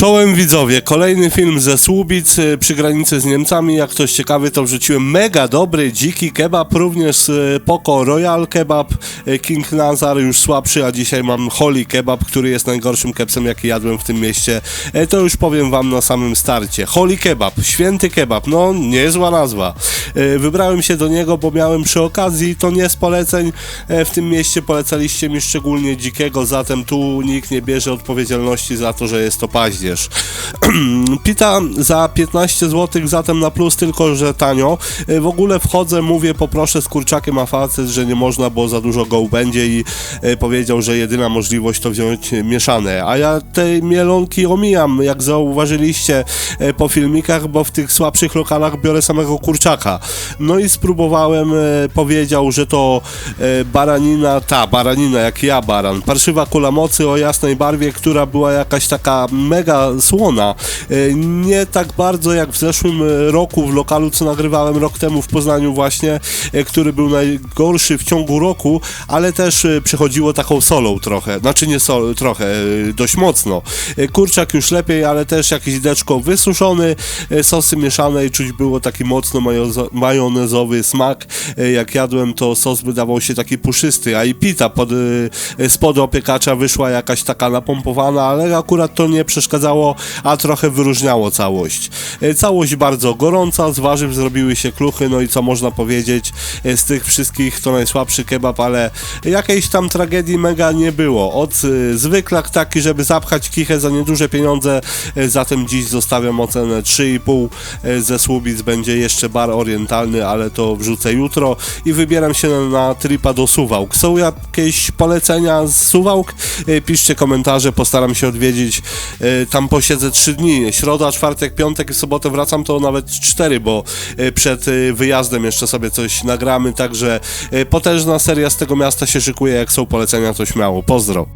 Czołem widzowie, kolejny film ze Słubic y, przy granicy z Niemcami. Jak ktoś ciekawy, to wrzuciłem mega dobry dziki kebab, również y, Poco Royal Kebab, King Nazar już słabszy, a dzisiaj mam Holy Kebab, który jest najgorszym kepsem, jaki jadłem w tym mieście. E, To już powiem wam na samym starcie. Holy Kebab, święty kebab, no niezła nazwa. E, Wybrałem się do niego, bo miałem przy okazji, to nie z poleceń, e, w tym mieście polecaliście mi szczególnie dzikiego, zatem tu nikt nie bierze odpowiedzialności za to, że jest to paździerz. Pita za 15 zł, zatem na plus, tylko że tanio. E, W ogóle wchodzę, mówię, poproszę z kurczakiem, a facet, że nie można, bo za dużo go będzie i e, powiedział, że jedyna możliwość to wziąć mieszane. A ja te mielonki omijam, jak zauważyliście e, po filmikach, bo w tych słabszych lokalach biorę samego kurczaka. No i spróbowałem, powiedział, że to baranina, ta baranina, jak ja baran, parszywa kula mocy o jasnej barwie, która była jakaś taka mega słona. Nie tak bardzo jak w zeszłym roku w lokalu, co nagrywałem rok temu w Poznaniu właśnie, e, który był najgorszy w ciągu roku, ale też e, przechodziło taką solą trochę, znaczy nie sol, trochę, e, dość mocno. Kurczak już lepiej, ale też jakiś deczko wysuszony, sosy mieszane i czuć było taki mocno majonezowy smak. Jak jadłem, to sos wydawał się taki puszysty, a i pita pod, spod opiekacza wyszła jakaś taka napompowana, ale akurat to nie przeszkadzało, a trochę wyróżniało całość. E, Całość bardzo gorąca, z warzyw zrobiły się kluchy, no i co można powiedzieć, e, z tych wszystkich to najsłabszy kebab, ale jakiejś tam tragedii mega nie było. Od e, zwyklak taki, żeby zapchać kichę za nieduże pieniądze, zatem dziś zostawiam ocenę 3,5 e, ze Słubic, będzie jeszcze bar orientalny, ale to wrzucę jutro i wybieram się na, tripa do Suwałk. Są jakieś polecenia z Suwałk? Piszcie komentarze, postaram się odwiedzić. Tam posiedzę 3 dni, środa, czwartek, piątek i sobotę wracam, to nawet 4, bo e, przed e, wyjazdem jeszcze sobie coś nagramy, także e, potężna seria z tego miasta się szykuje, jak są polecenia, to śmiało. Pozdro.